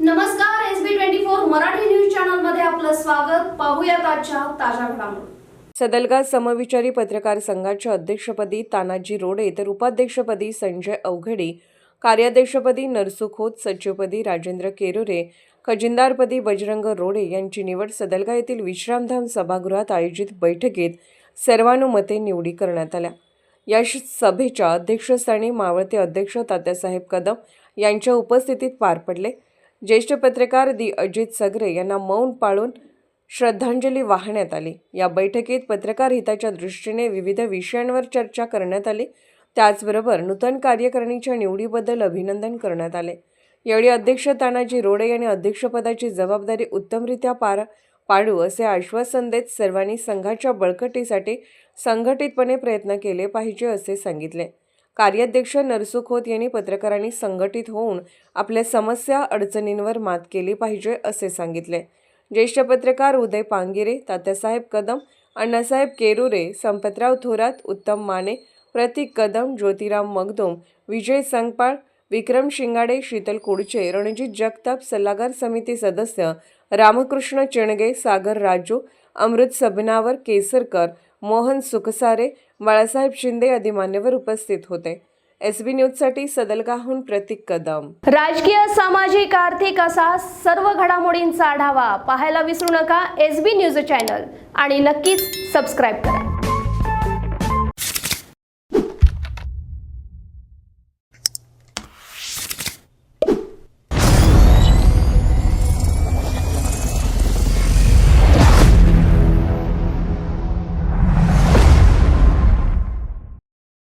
नमस्कार S B twenty four Marathi news चॅनलमध्ये आपलं स्वागत. पाहूया आजच्या ताज्या घडामोडी. सदलगा समविचारी पत्रकार संघाच्या अध्यक्षपदी तानाजी रोडे तर उपाध्यक्षपदी संजय अवघडे कार्याध्यक्षपदी नरसू खोत सचिवपदी राजेंद्र केरोरे खजिनदारपदी बजरंग रोडे यांची निवड सदलगा येथील विश्रामधाम सभागृहात आयोजित बैठकीत सर्वानुमते निवडी करण्यात आल्या. या सभेच्या अध्यक्षस्थानी मावळते अध्यक्ष तात्यासाहेब कदम यांच्या उपस्थितीत पार पडले. ज्येष्ठ पत्रकार दी अजित सगरे यांना मौन पाळून श्रद्धांजली वाहण्यात आली. या बैठकीत पत्रकार हिताच्या दृष्टीने विविध विषयांवर चर्चा करण्यात आली. त्याचबरोबर नूतन कार्यकारिणीच्या निवडीबद्दल अभिनंदन करण्यात आले. यावेळी अध्यक्ष तानाजी रोडे यांनी अध्यक्षपदाची जबाबदारी उत्तमरित्या पार पाडू असे आश्वासन देत सर्वांनी संघाच्या बळकटीसाठी संघटितपणे प्रयत्न केले पाहिजे असे सांगितले. कार्याध्यक्ष नरसू खोत यांनी पत्रकारांनी संघटित होऊन आपल्या समस्या अडचणींवर मात केली पाहिजे असे सांगितले. ज्येष्ठ पत्रकार उदय पांगिरे तात्यासाहेब कदम अण्णासाहेब केरुरे संपतराव थोरात उत्तम माने प्रतीक कदम ज्योतिराम मगदोम विजय संगपाळ विक्रम शिंगाडे शीतल कुडचे रणजित जगताप सल्लागार समिती सदस्य रामकृष्ण चेणगे सागर राजू अमृत सबनावर केसरकर मोहन सुखसारे बाळासाहेब शिंदे आदी मान्यवर उपस्थित होते. एस बी न्यूजसाठी सदलगाहून प्रतीक कदम. राजकीय सामाजिक आर्थिक असा सर्व घडामोडींचा आढावा पाहायला विसरू नका एस बी न्यूज चॅनल आणि नक्कीच सबस्क्राईब करा.